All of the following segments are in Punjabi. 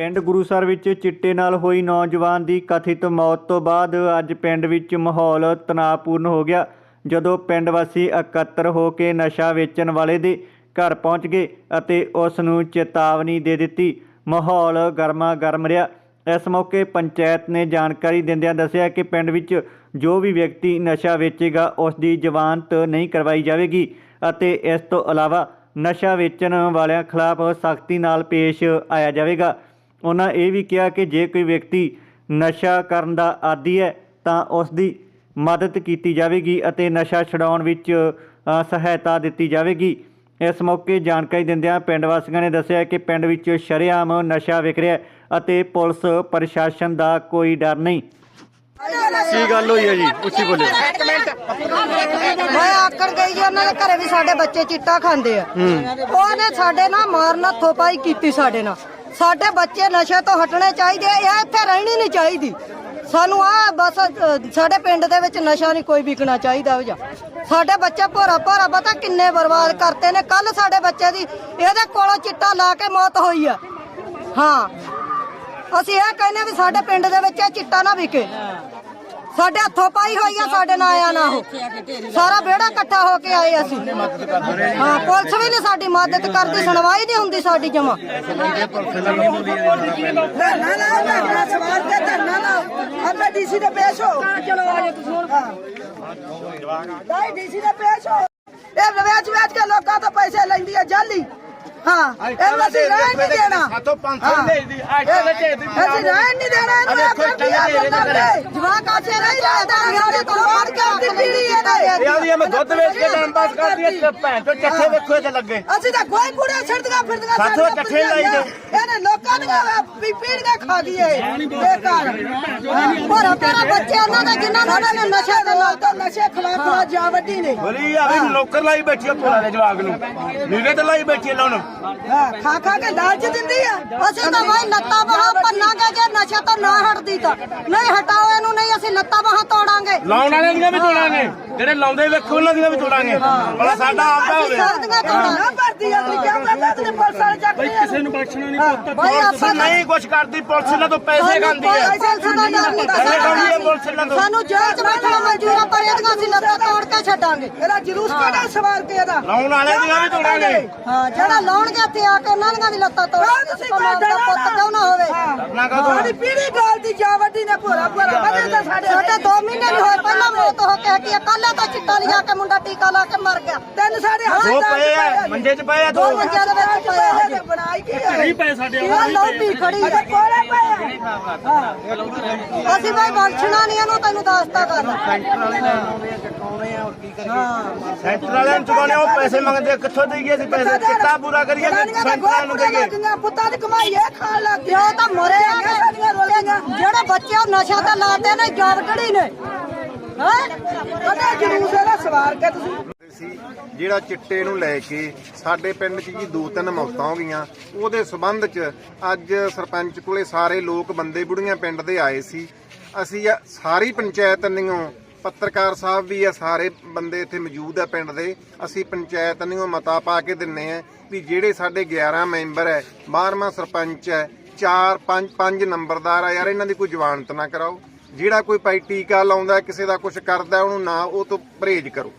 ਪਿੰਡ ਗੁਰੂਸਰ ਵਿੱਚ ਚਿੱਟੇ ਨਾਲ ਹੋਈ ਨੌਜਵਾਨ ਦੀ ਕਥਿਤ ਮੌਤ ਤੋਂ ਬਾਅਦ ਅੱਜ ਪਿੰਡ ਵਿੱਚ ਮਾਹੌਲ ਤਣਾਅਪੂਰਨ ਹੋ ਗਿਆ। ਜਦੋਂ ਪਿੰਡ ਵਾਸੀ ਇਕੱਤਰ ਹੋ ਕੇ ਨਸ਼ਾ ਵੇਚਣ ਵਾਲੇ ਦੇ ਘਰ ਪਹੁੰਚ ਗਏ ਅਤੇ ਉਸ ਨੂੰ ਚੇਤਾਵਨੀ ਦੇ ਦਿੱਤੀ, ਮਾਹੌਲ ਗਰਮਾ ਗਰਮ ਰਿਹਾ। ਇਸ ਮੌਕੇ ਪੰਚਾਇਤ ਨੇ ਜਾਣਕਾਰੀ ਦਿੰਦਿਆਂ ਦੱਸਿਆ ਕਿ ਪਿੰਡ ਵਿੱਚ ਜੋ ਵੀ ਵਿਅਕਤੀ ਨਸ਼ਾ ਵੇਚੇਗਾ, ਉਸ ਦੀ ਜ਼ਮਾਨਤ ਨਹੀਂ ਕਰਵਾਈ ਜਾਵੇਗੀ ਅਤੇ ਇਸ ਤੋਂ ਇਲਾਵਾ ਨਸ਼ਾ ਵੇਚਣ ਵਾਲਿਆਂ ਖਿਲਾਫ ਸਖਤੀ ਨਾਲ ਪੇਸ਼ ਆਇਆ ਜਾਵੇਗਾ। ਉਹਨਾਂ ਇਹ ਵੀ ਕਿਹਾ ਕਿ ਜੇ ਕੋਈ ਵਿਅਕਤੀ ਨਸ਼ਾ ਕਰਨ ਦਾ ਆਦੀ ਹੈ ਤਾਂ ਉਸ ਦੀ ਮਦਦ ਕੀਤੀ ਜਾਵੇਗੀ ਅਤੇ ਨਸ਼ਾ ਛਡਾਉਣ ਵਿੱਚ ਸਹਾਇਤਾ ਦਿੱਤੀ ਜਾਵੇਗੀ। ਇਸ ਮੌਕੇ ਜਾਣਕਾਰੀ ਦਿੰਦਿਆਂ ਪਿੰਡ ਵਾਸੀਆਂ ਨੇ ਦੱਸਿਆ ਕਿ ਪਿੰਡ ਵਿੱਚ ਸ਼ਰੇਆਮ ਨਸ਼ਾ ਵਿਕ ਰਿਹਾ ਹੈ ਅਤੇ ਪੁਲਿਸ ਪ੍ਰਸ਼ਾਸਨ ਦਾ ਕੋਈ ਡਰ ਨਹੀਂ। ਕੀ ਗੱਲ ਹੋਈ ਹੈ ਜੀ? ਉੱਚੀ ਬੋਲੇ ਮੈਂ ਆਕੜ ਗਈ ਜੀ ਉਹਨਾਂ ਦੇ ਘਰੇ ਵੀ ਸਾਡੇ ਬੱਚੇ ਚਿੱਟਾ ਖਾਂਦੇ ਆ। ਉਹਨੇ ਸਾਡੇ ਨਾਲ ਮਾਰਨ ਥੋਪਾਈ ਕੀਤੀ ਸਾਡੇ ਨਾਲ। ਸਾਡੇ ਬੱਚੇ ਨਸ਼ੇ ਤੋਂ ਹਟਣੇ ਚਾਹੀਦੇ ਇਹ ਇੱਥੇ ਰਹਿਣੀ ਨਹੀਂ ਚਾਹੀਦੀ। ਸਾਨੂੰ ਆ ਬਸ ਸਾਡੇ ਪਿੰਡ ਦੇ ਵਿੱਚ ਨਸ਼ਾ ਨਹੀਂ ਕੋਈ ਵਿਕਣਾ ਚਾਹੀਦਾ ਹੋ ਜਾ ਸਾਡੇ ਬੱਚੇ ਭੋਰਾ ਭੋਰਾ ਪਤਾ ਕਿੰਨੇ ਬਰਬਾਦ ਕਰਤੇ ਨੇ। ਕੱਲ ਸਾਡੇ ਬੱਚੇ ਦੀ, ਇਹਦੇ ਕੋਲੋਂ ਚਿੱਟਾ ਲਾ ਕੇ ਮੌਤ ਹੋਈ ਆ। ਹਾਂ। ਅਸੀਂ ਇਹ ਕਹਿੰਦੇ ਵੀ ਸਾਡੇ ਪਿੰਡ ਦੇ ਵਿੱਚ ਇਹ ਚਿੱਟਾ ਨਾ ਵਿਕੇ। ਸਾਡੇ ਹੱਥੋਂ ਪਾਈ ਹੋਈ ਆ ਸਾਡੇ ਨਾਲ ਆਇਆ ਨਾ ਉਹ। ਸਾਰਾ ਵਿਹੜਾ ਇਕੱਠਾ ਹੋ ਕੇ ਆਏ ਅਸੀਂ। ਹਾਂ ਪੁਲਿਸ ਵੀ ਨਹੀਂ ਸਾਡੀ ਮਦਦ ਕਰਦੀ ਸੁਣਵਾਈ ਨਹੀਂ ਹੁੰਦੀ ਸਾਡੀ ਜਮਾ। ਧਰਨਾ ਲਾਓ ਧਰਨਾ ਸਵਾਲ ਤੇ ਧਰਨਾ ਲਾਓ ਅੱਗੇ ਡੀਸੀ ਦੇ ਪੇਸ਼ ਹੋ। ਚਲੋ ਆ ਜਾ ਤੁਸੀਂ ਹੁਣ ਡੀਸੀ ਦੇ ਪੇਸ਼ ਹੋ। ਇਹ ਵੇਚ ਵੇਚ ਕੇ ਲੋਕਾਂ ਹਾਂ ਇਹ ਅਸੀਂ ਰਹਿਣ ਨਹੀਂ ਦੇਣਾ। ਸਾਤੋਂ 500 ਦੇ ਦੀ ਅੱਜ ਦੇ ਦੇ ਦੀ ਅਸੀਂ ਰਹਿਣ ਨਹੀਂ ਦੇਣਾ ਇਹਨੂੰ ਇਹ ਕਰਦੀ ਆ ਬੰਦੇ ਜਵਾਕ ਆਚੇ ਨਹੀਂ ਰਹਿਦਾ ਸਾਡੇ ਤੋਂ ਮਾਰ ਕੇ ਆਪਣੀ ਪੀੜੀ ਇਹਦਾ। ਇਹ ਆਦੀ ਮੈਂ ਦੁੱਧ ਵੇਚ ਕੇ ਟਾਈਮ ਪਾਸ ਕਰਦੀ ਤੇ ਭੈਣ ਤੋਂ ਚੱਠੇ ਵੇਖੋ ਇਹ ਤੇ ਲੱਗੇ। ਅਸੀਂ ਤਾਂ ਕੋਈ ਕੁੜੇ ਛੱਡਦੀਆਂ ਫਿਰਦੀਆਂ ਸਾਥੋਂ ਇਕੱਠੇ ਲਾਈ ਦੇ। ਇਹਨੇ ਲੋਕਾਂ ਦੀਆਂ ਵੀ ਪੀੜੀਆਂ ਖਾ ਗਈ ਏ ਬੇਕਾਰ। ਭੋਰਾ ਭੋਰਾ ਬੱਚੇ ਉਹਨਾਂ ਦਾ ਜਿਨ੍ਹਾਂ ਨੂੰ ਉਹਨਾਂ ਨੇ ਨਸ਼ੇ ਦੇ ਨਾਲ ਤਾਂ ਨਸ਼ੇ ਖਿਲਾਫ ਆ ਜਾ ਵੱਡੀ ਨੇ। ਬਲੀ ਆ ਵੀ ਨੌਕਰ ਲਾਈ ਬੈਠੀ ਆ ਦੇ ਜਵਾਗ ਨੂੰ। ਨੀਰੇ ਤੇ ਲਾਈ ਬੈਠੀ ਲਾਉਣ। ਖਾ ਖਾ ਕੇ ਲਾਲਚ ਦਿੰਦੀ ਆ। ਅਸੀਂ ਤਾਂ ਭਾਈ ਲੱਤਾਂ ਬਾਹਾਂ ਭੰਨਾਂਗੇ ਜੇ ਨਸ਼ੇ ਤੋਂ ਨਾ ਹਟਦੀ ਤਾਂ। ਨਹੀਂ ਹਟਾਓ ਇਹਨੂੰ ਨਹੀਂ ਅਸੀਂ ਲੱਤਾਂ ਬਾਹਾਂ ਤੋੜਾਂਗੇ। ਲਾਉਣ ਵਾਲਿਆਂ ਦੀਆਂ ਵੀ ਤੋੜਾਂਗੇ। ਜਿਹੜੇ ਲਾਉਂਦੇ ਵੇਖੋ ਉਹਨਾਂ ਦੀਆਂ ਵੀ ਤੋੜਾਂਗੇ। ਭਲਾ ਸਾਡਾ ਆਪਦਾ ਹੋਵੇ। ਸਰਦੀਆਂ ਨਾ ਤੋੜਾਂਗੇ। ਭਰਦੀ ਆ ਤੂੰ ਕਿਉਂ ਕਰਦਾ ਤੂੰ ਪੁਲਿਸ ਵਾਲੇ ਚੱਕਦੇ ਕਿਸੇ ਨੂੰ ਭਾਈ ਪੁਲਿਸ ਆਪਾਂ ਨਹੀਂ ਕੁਛ ਕਰਦੀ ਪੁਲਿਸ ਇਹਨਾਂ ਤੋਂ ਪੈਸੇ ਖਾਂਦੀ ਹੈ ਪੁਲਿਸ ਨਹੀਂ ਪੁਲਿਸ ਸਾਨੂੰ ਜੇਲ੍ਹ 'ਚ ਬੈਠਣਾ ਮਨਜ਼ੂਰ ਆ ਪਰ ਇਹਦੀਆਂ ਅਸੀਂ ਲੱਤਾਂ ਤੋੜ ਕੇ ਛੱਡਾਂਗੇ। ਇਹਦਾ ਜਲੂਸ ਕੱਢਾ ਸਵਾਰ ਕੇ ਇਹਦਾ? ਲਾਉਣ ਵਾਲਿਆਂ ਦੀਆਂ ਵੀ ਤੋੜਾਂਗੇ। ਹਾਂ ਜਿਹੜਾ ਲਾਉਣਗੇ ਇੱਥੇ ਆ ਕੇ ਦੀਆਂ ਵੀ ਲੱਤਾਂ ਤੋੜ ਹਾਂ, ਤੁਸੀਂ ਕੋਈ ਦਾ ਡਰੋ ਪੁੱਤ ਨਾ। ਕਿਉਂ ਨਾ ਹੋਵੇ? ਸਾਡੀ ਪੀੜੀ ਗਾਲ ਦੀ ਜਾ ਵੱਡੀ ਨੇ ਭੋਰਾ ਭੋਰਾ ਵਧੇ ਤਾਂ ਸਾਡੇ ਸਾਡੇ 2 ਮਹੀਨੇ ਨਹੀਂ ਹੋਏ ਪਹਿਲਾਂ ਮੌਤ ਹੋ ਕੇ ਹਟੀ ਕੱਲ ਤਾਂ ਚਿੱਟਾ ਲਿਆ ਕੇ ਮੁੰਡਾ ਟੀਕਾ ਲਾ ਕੇ ਮਰ ਗਿਆ। ਤਿੰਨ ਸਾਡੇ ਦੋ ਪਏ ਆ ਮੰਜੇ 'ਚ ਪਏ ਆ ਦੋ। ਦੋ ਮੰਜਿਆਂ ਦੇ ਵਿੱਚ ਪਏ ਆ ਜੀ। ਬਣਾਈ ਕੀ ਹੈ ਨਹੀਂ ਪਏ ਸਾਡੇ ਲੌਟੀ ਖੜੀ ਹੈ ਕੋਲੇ ਪਏ ਆ। ਅਸੀਂ ਭਾਈ ਬਖਸ਼ਣਾ ਨਹੀਂ ਇਹਨੂੰ ਤੈਨੂੰ ਦੱਸਤਾ ਕਰ ਸੈਂਟਰ ਵਾਲਿਆਂ ਨੂੰ ਚੁਕਾਉਣੇ ਉਹ ਪੈਸੇ ਮੰਗਦੇ ਆ, ਕਿੱਥੋਂ ਦੇਈਏ ਅਸੀਂ ਪੈਸੇ? ਕਿੱਤਾ ਪੂਰਾ ਕਰੀਏ? ਕਿ ਸੈਂਟਰ ਵਾਲਿਆਂ ਨੂੰ ਦੇਈਏ ਪੁੱਤਾਂ ਦੀ ਕਮਾਈ ਇਹ ਖਾਣ ਲੱਗ ਪਿਓ ਤਾਂ ਮਰੇ ਆ। ਸਾਡੀਆਂ ਰੋਲੀਆਂ ਜਿਹੜੇ ਬੱਚੇ ਉਹ ਨਸ਼ਾ ਤੇ ਲਾਤੇ ਨੇ ਜੌਬਟੜੀ ਨੇ? ਹੈ? ਕਦੇ ਜਲੂਸ ਇਹਦਾ ਸਵਾਰ ਕੇ ਤੁਸੀਂ? ਸੀ, ਜਿਹੜਾ ਚਿੱਟੇ ਨੂੰ ਲੈ ਕੇ ਸਾਡੇ ਪਿੰਡ 'ਚ ਜੀ ਦੋ ਤਿੰਨ ਮੌਤਾਂ ਹੋ ਗਈਆਂ, ਉਹਦੇ ਸਬੰਧ 'ਚ ਅੱਜ ਸਰਪੰਚ ਕੋਲੇ ਸਾਰੇ ਲੋਕ ਬੰਦੇ ਬੁੜੀਆਂ ਪਿੰਡ ਦੇ ਆਏ ਸੀ। ਅਸੀਂ ਸਾਰੀ ਪੰਚਾਇਤ ਨਿਓ, ਪੱਤਰਕਾਰ ਸਾਹਿਬ ਵੀ ਆ, ਸਾਰੇ ਬੰਦੇ ਇੱਥੇ ਮੌਜੂਦ ਆ ਪਿੰਡ ਦੇ। ਅਸੀਂ ਪੰਚਾਇਤ ਨਿਓ ਮਤਾ ਪਾ ਕੇ ਦਿੰਨੇ ਆ ਵੀ ਜਿਹੜੇ ਸਾਡੇ 11 ਮੈਂਬਰ ਹੈ 12ਵਾਂ ਸਰਪੰਚ ਹੈ 4 5 5 ਨੰਬਰਦਾਰ ਆ ਯਾਰ ਇਹਨਾਂ ਦੀ ਕੋਈ ਜ਼ਮਾਨਤ ਨਾ ਕਰਾਓ। ਜਿਹੜਾ ਕੋਈ ਪਾਈ ਟੀਕਾ ਲਾਉਂਦਾ ਕਿਸੇ ਦਾ ਕੁਝ ਕਰਦਾ ਉਹਨੂੰ ਨਾ ਉਹ ਤੋਂ ਪਰਹੇਜ਼ ਕਰੋ।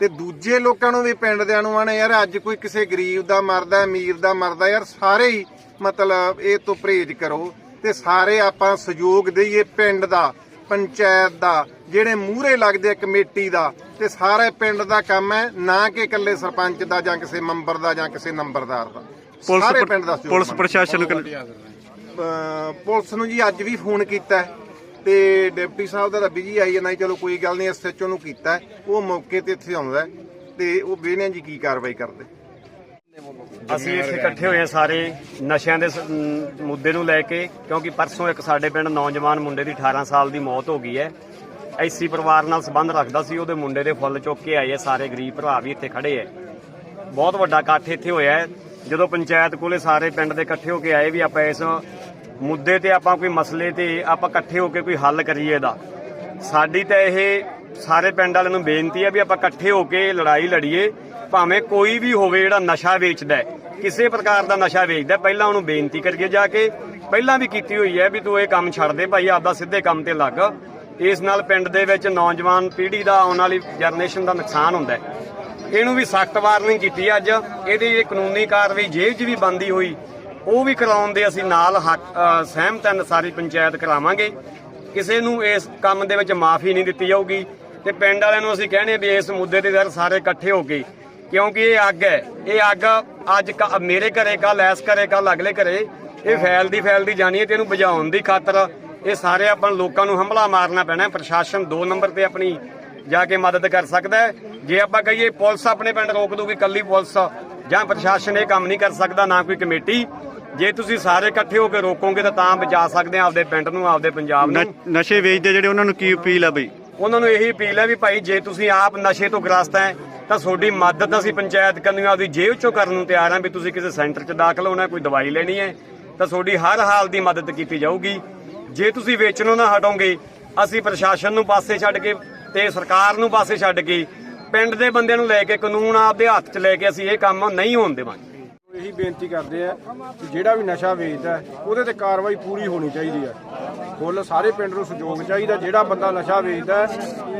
ਤੇ ਦੂਜੇ ਲੋਕਾਂ ਨੂੰ ਵੀ ਪਿੰਡ ਦਿਆਂ ਨੂੰ ਆਣੇ ਯਾਰ ਅੱਜ ਕੋਈ ਕਿਸੇ ਗਰੀਬ ਦਾ ਮਰਦਾ ਅਮੀਰ ਦਾ ਮਰਦਾ ਯਾਰ ਸਾਰੇ ਹੀ ਮਤਲਬ ਇਹ ਤੋਂ ਪਰਹੇਜ਼ ਕਰੋ। ਤੇ ਸਾਰੇ ਆਪਾਂ ਸਹਿਯੋਗ ਦਈਏ ਪਿੰਡ ਦਾ ਪੰਚਾਇਤ ਦਾ ਜਿਹੜੇ ਮੂਹਰੇ ਲੱਗਦੇ ਆ ਕਮੇਟੀ ਦਾ ਤੇ ਸਾਰੇ ਪਿੰਡ ਦਾ ਕੰਮ ਹੈ ਨਾ ਕਿ ਇਕੱਲੇ ਸਰਪੰਚ ਦਾ ਜਾਂ ਕਿਸੇ ਮੈਂਬਰ ਦਾ ਜਾਂ ਕਿਸੇ ਨੰਬਰਦਾਰ ਦਾ। ਸਾਰੇ ਪਿੰਡ ਦਾ ਪੁਲਿਸ। ਪ੍ਰਸ਼ਾਸਨ ਪੁਲਿਸ ਨੂੰ ਜੀ ਅੱਜ ਵੀ ਫੋਨ ਕੀਤਾ ਤੇ ਡਿਪਟੀ ਸਾਹਿਬ ਦਾ ਤਾਂ ਬਿਜ਼ੀ ਆਈ ਜਾਂਦਾ ਚਲੋ ਕੋਈ ਗੱਲ ਨਹੀਂ ਐਸਐਚਓ ਨੂੰ ਕੀਤਾ ਉਹ ਮੌਕੇ ਤੇ ਇੱਥੇ ਆਉਂਦਾ ਤੇ ਉਹ ਵੇਖਦੇ ਜੀ ਕੀ ਕਾਰਵਾਈ ਕਰਦੇ। ਅਸੀਂ ਇੱਥੇ ਇਕੱਠੇ ਹੋਏ ਹਾਂ ਸਾਰੇ ਨਸ਼ਿਆਂ ਦੇ ਮੁੱਦੇ ਨੂੰ ਲੈ ਕੇ, ਕਿਉਂਕਿ ਪਰਸੋਂ ਇੱਕ ਸਾਡੇ ਪਿੰਡ ਨੌਜਵਾਨ ਮੁੰਡੇ ਦੀ 18 ਸਾਲ ਦੀ ਮੌਤ ਹੋ ਗਈ ਹੈ। ਐਸੀ ਪਰਿਵਾਰ ਨਾਲ ਸੰਬੰਧ ਰੱਖਦਾ ਸੀ, ਉਹਦੇ ਮੁੰਡੇ ਦੇ ਫੁੱਲ ਚੁੱਕ ਕੇ ਆਏ ਆ, ਸਾਰੇ ਗਰੀਬ ਭਰਾ ਵੀ ਇੱਥੇ ਖੜੇ ਐ ਬਹੁਤ ਵੱਡਾ ਇਕੱਠ ਇੱਥੇ ਹੋਇਆ ਜਦੋਂ ਪੰਚਾਇਤ ਕੋਲੇ ਸਾਰੇ ਪਿੰਡ ਦੇ ਇਕੱਠੇ ਹੋ ਕੇ ਆਏ ਵੀ ਆਪਾਂ ਇਸ ਮੁੱਦੇ ਤੇ ਆਪਾਂ ਕੋਈ ਮਸਲੇ ਤੇ ਆਪਾਂ ਇਕੱਠੇ ਹੋ ਕੇ ਕੋਈ ਹੱਲ ਕਰੀਏ ਇਹਦਾ। ਸਾਡੀ ਤਾਂ ਇਹ ਸਾਰੇ ਪਿੰਡ ਵਾਲਿਆਂ ਨੂੰ ਬੇਨਤੀ ਹੈ ਵੀ ਆਪਾਂ ਇਕੱਠੇ ਹੋ ਕੇ ਲੜਾਈ ਲੜੀਏ ਭਾਵੇਂ ਕੋਈ ਵੀ ਹੋਵੇ ਜਿਹੜਾ ਨਸ਼ਾ ਵੇਚਦਾ ਹੈ, ਕਿਸੇ ਪ੍ਰਕਾਰ ਦਾ ਨਸ਼ਾ ਵੇਚਦਾ ਪਹਿਲਾਂ ਉਹਨੂੰ ਬੇਨਤੀ ਕਰੀਏ ਜਾ ਕੇ। ਪਹਿਲਾਂ ਵੀ ਕੀਤੀ ਹੋਈ ਹੈ ਵੀ ਤੂੰ ਇਹ ਕੰਮ ਛੱਡ ਦੇ ਭਾਈ ਆਪਦਾ ਸਿੱਧੇ ਕੰਮ ਤੇ ਲੱਗ। ਇਸ ਨਾਲ ਪਿੰਡ ਦੇ ਵਿੱਚ ਨੌਜਵਾਨ ਪੀੜ੍ਹੀ ਦਾ ਆਉਣ ਵਾਲੀ ਜਨਰੇਸ਼ਨ ਦਾ ਨੁਕਸਾਨ ਹੁੰਦਾ ਇਹਨੂੰ ਵੀ ਸਖਤ ਵਾਰਨਿੰਗ ਕੀਤੀ ਅੱਜ। ਇਹਦੀ ਜਿਹੜੀ ਕਾਨੂੰਨੀ ਕਾਰਵਾਈ ਜੇਲ੍ਹ 'ਚ ਵੀ ਬੰਦੀ ਹੋਈ ਉਹ ਵੀ ਕਰਾਉਣ ਦੇ ਅਸੀਂ ਨਾਲ ਹੱਕ- ਸਹਿਮਤ ਹਨ, ਸਾਰੀ ਪੰਚਾਇਤ ਕਰਾਵਾਂਗੇ। ਕਿਸੇ ਨੂੰ ਇਸ ਕੰਮ ਦੇ ਵਿੱਚ ਮਾਫੀ ਨਹੀਂ ਦਿੱਤੀ ਜਾਊਗੀ ਤੇ ਪਿੰਡ ਵਾਲਿਆਂ ਨੂੰ ਅਸੀਂ ਕਹਿੰਦੇ ਵੀ ਇਸ ਮੁੱਦੇ ਤੇ ਯਾਰ ਸਾਰੇ ਇਕੱਠੇ ਹੋ ਗਏ ਕਿਉਂਕਿ ਇਹ ਅੱਗ ਹੈ, ਇਹ ਅੱਗ ਅੱਜ ਕ- ਮੇਰੇ ਘਰੇ ਕੱਲ ਐਸ ਘਰੇ ਕੱਲ ਅਗਲੇ ਘਰੇ, ਇਹ ਫੈਲਦੀ ਫੈਲਦੀ ਜਾਣੀ ਹੈ ਤੇ ਇਹਨੂੰ ਬੁਝਾਉਣ ਦੀ ਖਾਤਰ ਇਹ ਸਾਰੇ ਆਪਾਂ ਲੋਕਾਂ ਨੂੰ ਹਮਲਾ ਮਾਰਨਾ ਪੈਣਾ ਪ੍ਰਸ਼ਾਸਨ 2 ਨੰਬਰ ਤੇ ਆਪਣੀ ਜਾ ਕੇ ਮਦਦ ਕਰ ਸਕਦਾ ਹੈ। ਜੇ ਆਪਾਂ ਕਹੀਏ ਪੁਲਿਸ ਆਪਣੇ ਪਿੰਡ ਰੋਕ ਦੂਗੀ, ਕੱਲੀ ਪੁਲਿਸ ਜਾਂ ਪ੍ਰਸ਼ਾਸਨ ਇਹ ਕੰਮ ਨਹੀਂ ਕਰ ਸਕਦਾ, ਨਾ ਕੋਈ ਕਮੇਟੀ। ਜੇ ਤੁਸੀਂ ਸਾਰੇ ਇਕੱਠੇ ਹੋ ਕੇ ਰੋਕੋਗੇ ਤਾਂ ਤਾਂ ਬਚਾ ਸਕਦੇ ਆ ਆਪਦੇ ਪਿੰਡ ਨੂੰ ਆਪਦੇ ਪੰਜਾਬ ਨੂੰ। ਨਸ਼ੇ ਵੇਚਦੇ ਜਿਹੜੇ ਉਹਨਾਂ ਨੂੰ ਕੀ ਅਪੀਲ ਆ ਬਈ? ਉਹਨਾਂ ਨੂੰ ਇਹੀ ਅਪੀਲ ਹੈ ਵੀ ਭਾਈ ਜੇ ਤੁਸੀਂ ਆਪ ਨਸ਼ੇ ਤੋਂ ਗ੍ਰਸਤ ਹੈ ਤਾਂ ਤੁਹਾਡੀ ਮਦਦ ਅਸੀਂ ਪੰਚਾਇਤ ਕਰਨੀ ਆ ਉਹਦੀ ਜੇਬ ਚੋਂ ਕਰਨ ਨੂੰ ਤਿਆਰ ਹਾਂ ਵੀ ਤੁਸੀਂ ਕਿਸੇ ਸੈਂਟਰ 'ਚ ਦਾਖਲ ਹੋਣਾ ਕੋਈ ਦਵਾਈ ਲੈਣੀ ਹੈ ਤਾਂ ਤੁਹਾਡੀ ਹਰ ਹਾਲ ਦੀ ਮਦਦ ਕੀਤੀ ਜਾਊਗੀ। ਜੇ ਤੁਸੀਂ ਵੇਚਣੋਂ ਨਾ ਹਟੋਗੇ ਅਸੀਂ ਪ੍ਰਸ਼ਾਸਨ ਨੂੰ ਪਾਸੇ ਛੱਡ ਕੇ ਤੇ ਸਰਕਾਰ ਨੂੰ ਪਾਸੇ ਛੱਡ ਕੇ ਪਿੰਡ ਦੇ ਬੰਦਿਆਂ ਨੂੰ ਲੈ ਕੇ ਕਾਨੂੰਨ ਆਪਦੇ ਹੱਥ 'ਚ ਲੈ ਕੇ ਅਸੀਂ ਇਹ ਕੰਮ ਨਹੀਂ ਹੋਣ ਦੇਵਾਂਗੇ। ਇਹੀ ਬੇਨਤੀ ਕਰਦੇ ਆ ਕਿ ਜਿਹੜਾ ਵੀ ਨਸ਼ਾ ਵੇਚਦਾ ਉਹਦੇ ਤੇ ਕਾਰਵਾਈ ਪੂਰੀ ਹੋਣੀ ਚਾਹੀਦੀ ਹੈ ਫੁੱਲ ਸਾਰੇ ਪਿੰਡ ਨੂੰ ਸਹਿਯੋਗ ਚਾਹੀਦਾ ਜਿਹੜਾ ਬੰਦਾ ਨਸ਼ਾ ਵੇਚਦਾ ਹੈ,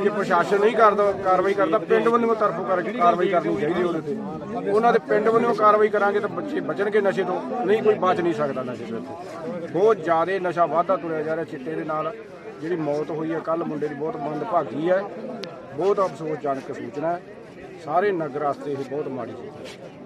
ਜੇ ਪ੍ਰਸ਼ਾਸਨ ਨਹੀਂ ਕਰਦਾ ਕਾਰਵਾਈ ਕਰਦਾ ਪਿੰਡ ਵੱਲੋਂ ਤਰਫੋਂ ਕਰਕੇ ਕਾਰਵਾਈ ਕਰਨੀ ਚਾਹੀਦੀ ਉਹਦੇ ਤੇ। ਉਹਨਾਂ ਦੇ ਪਿੰਡ ਵੱਲੋਂ ਕਾਰਵਾਈ ਕਰਾਂਗੇ ਤਾਂ ਬੱਚੇ ਬਚਣਗੇ ਨਸ਼ੇ ਤੋਂ ਨਹੀਂ ਕੋਈ ਬਚ ਨਹੀਂ ਸਕਦਾ ਨਸ਼ੇ ਤੋਂ ਬਹੁਤ ਜ਼ਿਆਦਾ ਨਸ਼ਾ ਵਾਧਾ ਤੁਰਿਆ ਜਾ ਰਿਹਾ ਚਿੱਟੇ ਦੇ ਨਾਲ। ਜਿਹੜੀ ਮੌਤ ਹੋਈ ਹੈ ਕੱਲ ਮੁੰਡੇ ਦੀ ਬਹੁਤ ਮੰਦਭਾਗੀ ਹੈ ਬਹੁਤ ਅਫਸੋਸਜਨਕ ਸੂਚਨਾ ਹੈ। ਸਾਰੇ ਨਗਰ ਵਾਸਤੇ ਇਹ ਬਹੁਤ ਮਾੜੀ ਸੂਚਨਾ ਹੈ।